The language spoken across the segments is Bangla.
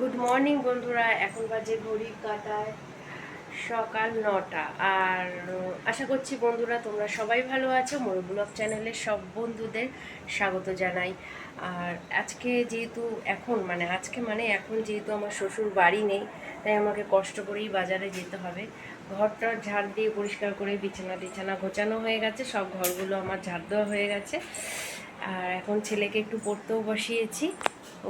মর্নিং বন্ধুরা। এখন বাজে ঘড়ির কাটায় সকাল নটা। আর আশা করছি বন্ধুরা তোমরা সবাই ভালো আছো। মোর ব্লগ চ্যানেলের সব বন্ধুদের স্বাগত জানাই। আর আজকে যেহেতু এখন মানে আজকে মানে এখন যেহেতু আমার শ্বশুর বাড়ি নেই, তাই আমাকে কষ্ট করেই বাজারে যেতে হবে। ঘরটা ঝাড় দিয়ে পরিষ্কার করে বিছানা টিছানা গোছানো হয়ে গেছে। সব ঘরগুলো আমার ঝাড় দেওয়া হয়ে গেছে। আর এখন ছেলেকে একটু পড়তেও বসিয়েছি।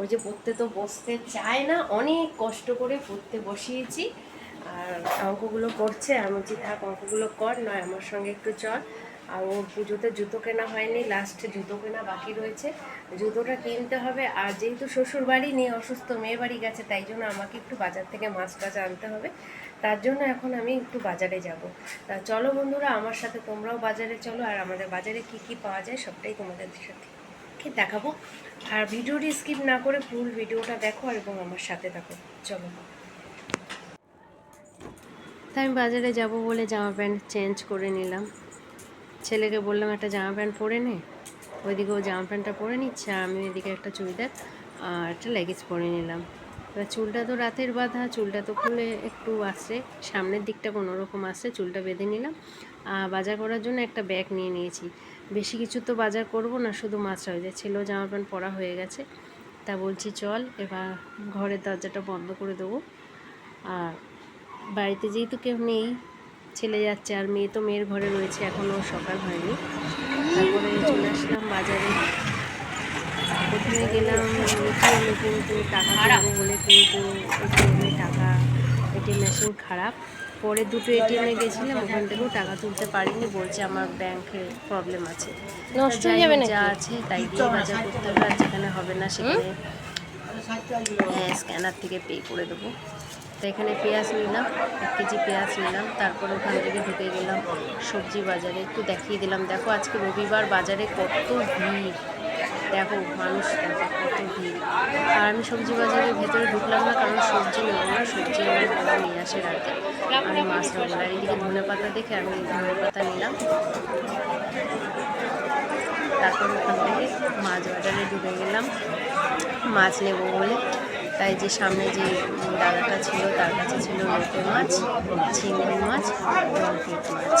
ওই যে পড়তে তো বসতে চায় না, অনেক কষ্ট করে পড়তে বসিয়েছি। আর অঙ্কগুলো করছে আমি বলছি থাক অঙ্কগুলো কর, নয় আমার সঙ্গে একটু চল। আর ওর পুজোতে জুতো কেনা হয়নি লাস্টে জুতো কেনা বাকি রয়েছে। জুতোটা কিনতে হবে, আর যেহেতু শ্বশুর বাড়ি নেই অসুস্থ মেয়ে বাড়ি গেছে, তাই জন্য আমাকে একটু বাজার থেকে মাছ টাছ আনতে হবে। তার জন্য এখন আমি একটু বাজারে যাব। তা চলো বন্ধুরা, আমার সাথে তোমরাও বাজারে চলো, আর আমাদের বাজারে কি কি পাওয়া যায়, সবটাই তোমাদের সাথে। কি দেখাবো? আর ভিডিওটি স্কিপ না করে ফুল ভিডিওটা দেখো এবং আমার সাথে থাকো। চলো। তাই আমি বাজারে যাব বলে জামা প্যান্ট চেঞ্জ করে নিলাম। ছেলেকে বললাম, একটা জামা প্যান্ট পরে নে। ওইদিকে ও জামা প্যান্টটা পরে নিচ্ছে আমি এদিকে একটা চুড়িদার আর একটা লেগিংস পরে নিলাম। এবার চুলটা তো রাতের বাঁধা, চুলটা তো খুলে একটু আসছে। সামনের দিকটা কোনো রকম আসছে, চুলটা বেঁধে নিলাম। আর বাজার করার জন্য একটা ব্যাগ নিয়ে নিয়েছি। বেশি কিছু তো বাজার করব না, শুধু মাছ হয়ে যায়। ছেলেও জামা প্যান্ট পরা হয়ে গেছে। তা বলছি, চল, এবার ঘরের দরজাটা বন্ধ করে দেবো। আর বাড়িতে যেহেতু কেউ নেই, ছেলে যাচ্ছে আর মেয়ে তো মেয়ের ঘরে রয়েছে এখনও সকাল হয়নি। তারপরে চলে আসলাম বাজারে। প্রথমে গেলাম কিন্তু, টাকা বলে কিন্তু টাকা এটিএম মেশিন খারাপ। পরে দুটো এটিএমে গেছিলাম ওখান থেকেও টাকা তুলতে পারিনি বলছে আমার ব্যাংকে প্রবলেম আছে। নষ্ট হয়ে যাবে নাকি? যা আছে তাই দিয়ে বাজার করতে হবে আর যেখানে হবে না সেখানে হ্যাঁ স্ক্যানার থেকে পে করে দেবো। তো এখানে পেঁয়াজ নিলাম এক কেজি পেঁয়াজ নিলাম তারপর ওখান থেকে ঢুকে গেলাম সবজি বাজারে। একটু দেখিয়ে দিলাম দেখো আজকে রবিবার বাজারে কত ভিড়। দেখো, মানুষ দেখো কত ভিড়। আর আমি সবজি বাজারের ভেতরে ঢুকলাম না, কারণ সবজি নেব না সবজি আমার বাবা নিয়ে আসে রাতে। আমি মাছ নেব না এদিকে ধনে পাতা দেখে আমি ধনে পাতা নিলাম। তারপর ওখান থেকে মাছ বাজারে ঢুকে গেলাম। মাছ নেব বলে। তাই যে সামনে যে দাদাটা ছিল, তার কাছে ছিল লোটে মাছ চিংড়ি মাছ মাছ।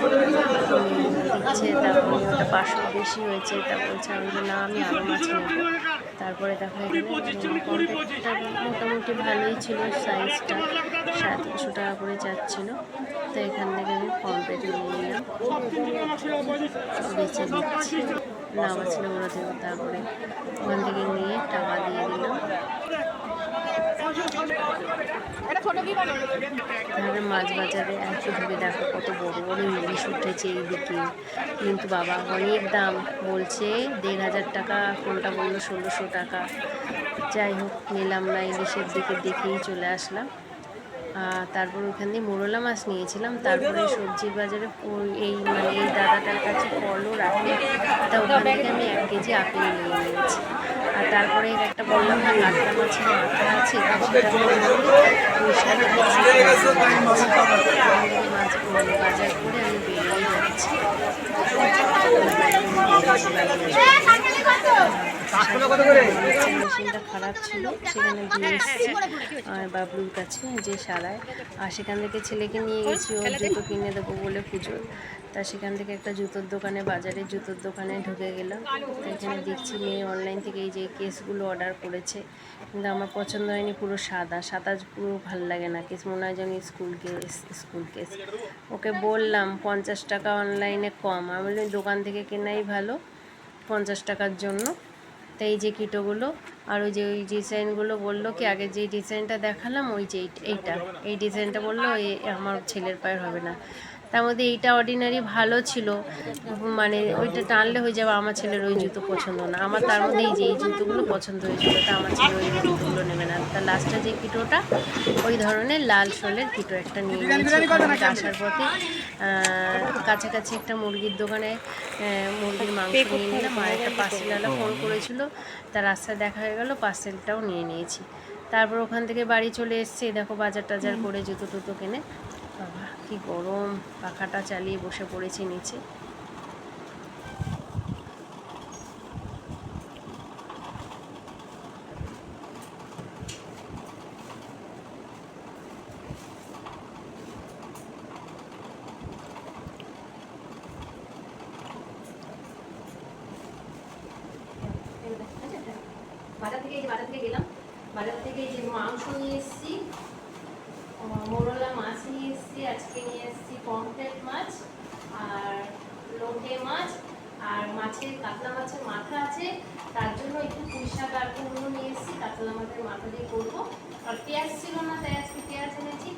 দিচ্ছে তারপরে ওটা পাঁচশো বেশি হয়েছে তা হচ্ছে আমি না, আমি আরও মাছ নেব। তারপরে দেখা যাচ্ছে মোটামুটি ভালোই ছিল সাইজটা সাতশো টাকা করে যাচ্ছিল। তো এখান থেকে আমি কমপ্লিট নিয়ে নিলাম। বেছে দিচ্ছি নেওয়া ছিল ওরা তারপরে ওখান থেকে নিয়ে টাকা দিয়ে দিলাম। তাহলে মাছ বাজারে একটু ঢুকে দেখো, কত বড় বড় ইলিশ উঠেছে এইদিকে। কিন্তু বাবা অনেক দাম, বলছে দেড় হাজার টাকা কোনটা বলল ষোলোশো টাকা। যাই হোক, নিলাম না ইলিশের দিকে, দেখেই চলে আসলাম। তারপর ওখান দিয়ে মোরলা মাছ নিয়েছিলাম, তারপরে সবজির বাজারে এই মানে এই দাদাটার কাছে ফলও রাখে তা ওখান থেকে আমি এক কেজি আপেল নিয়ে নিয়েছি আর তারপরে একটা বললাম না কাতলা মাছের মাথা আছে। মাছ বাজার করে আমি বেরিয়ে যাচ্ছি মেশিনটা খারাপ ছিল সেখানে দিয়ে এসেছি আর বাবলুর কাছে যে সারায় আর সেখান থেকে ছেলেকে নিয়ে গেছি ওর জুতো কিনে দেবো বলে পুজোর। তা সেখান থেকে একটা জুতোর দোকানে বাজারে জুতোর দোকানে ঢুকে গেলাম। তো এখানে দেখছি মেয়ে অনলাইন থেকে এই যে কেসগুলো অর্ডার করেছে। কিন্তু আমার পছন্দ হয়নি পুরো সাদা। সাদা পুরো ভালো লাগে না কেস মনে হয় যেন school case school case. Okay বললাম পঞ্চাশ টাকা অনলাইনে কম। আমি বললাম দোকান থেকে কেনাই ভালো পঞ্চাশ টাকার জন্য। তো এই যে কিটোগুলো আর ওই যে ওই ডিজাইনগুলো বলল কি, আগে যে ডিজাইনটা দেখালাম, ওই যে এই- এইটা। এই ডিজাইনটা বলল, এই আমার ছেলের পায়ের হবে না। তার মধ্যে এইটা অর্ডিনারি ভালো ছিল। মানে ওইটা টানলে হয়ে যাবে আমার ছেলের ওই জুতো পছন্দ না। আমার তার মধ্যে এই যে এই জুতোগুলো পছন্দ হয়েছিল তা আমার ছেলে ওই জুতোগুলো নেবে না। তা লাস্টে যে কিটোটা ওই ধরনের লাল শোলের কিটো একটা নিয়ে নিয়েছি। আসার পথে কাছাকাছি একটা মুরগির দোকানে মুরগির মাংস নিয়ে নিলাম। আর একটা পার্সেলওয়ালা ফোন করেছিল। তার রাস্তায় দেখা হয়ে গেল পার্সেলটাও নিয়ে নিয়েছি। তারপর ওখান থেকে বাড়ি চলে এসেছি। দেখো বাজার টাজার করে জুতো টুতো কিনে। কি গরম, পাখাটা চালিয়ে বসে পড়েছি নিচে। বাজার থেকে গেলাম, বাজার থেকে যে মাংস নিয়ে এসেছি। মোরলা মাছ নিয়ে এসেছি, আজকে নিয়ে এসেছি পমফ্রেট মাছ আর লোটে মাছ আর মাছের কাতলা মাছের মাথা আছে। তার জন্য একটু পুঁই শাক আর কুমড়ো নিয়ে এসেছি, কাতলা মাছের মাথা দিয়ে করব। আর পেঁয়াজ ছিল না, তাই আজকে পেঁয়াজ এনেছি।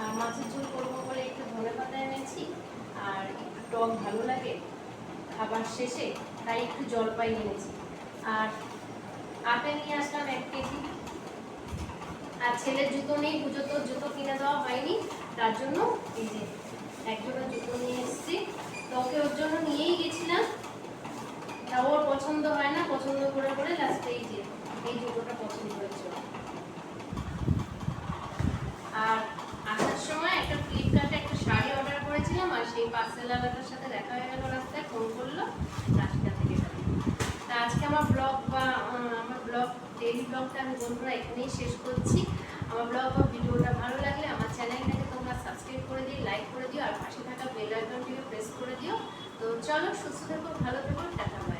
আর মাছের ঝোল করব বলে একটু ধনে পাতা এনেছি। আর একটু টক ভালো লাগে খাবার শেষে, তাই একটু জলপাই এনেছি আর আপেল নিয়ে আসলাম এক কেজি। আর ছেলের জুতো নেই পুজো তো জুতো কিনে দেওয়া হয়নি তার জন্য এই যে একজোড়া জুতো নিয়ে এসেছি। তো ওকে ওর জন্য নিয়েই গেছিলাম। তা ওর পছন্দ হয় না, পছন্দ করে করে লাস্টে এই যে এই জুতোটা পছন্দ হয়েছে আর আসার সময় একটা ফ্লিপকার্টে একটা শাড়ি অর্ডার করেছিলাম আর সেই পার্সেলওয়ালাটার সাথে দেখা হয়ে গেল রাস্তায় ফোন করল রাস্তা থেকে তা আজকে আমার ব্লগ বা আমার ব্লগ ডেইলি ব্লগটা আমি বন্ধুরা এখানেই শেষ করছি। আমার ব্লগ বা ভিডিওটা ভালো লাগলে আমার চ্যানেলটাকে সাবস্ক্রাইব করে দিই লাইক করে দিও, আর পাশে থাকা বেল আইকনটিকে প্রেস করে দিও। তো চলো, সুস্থ থেকো, ভালো থেকো, টাটা।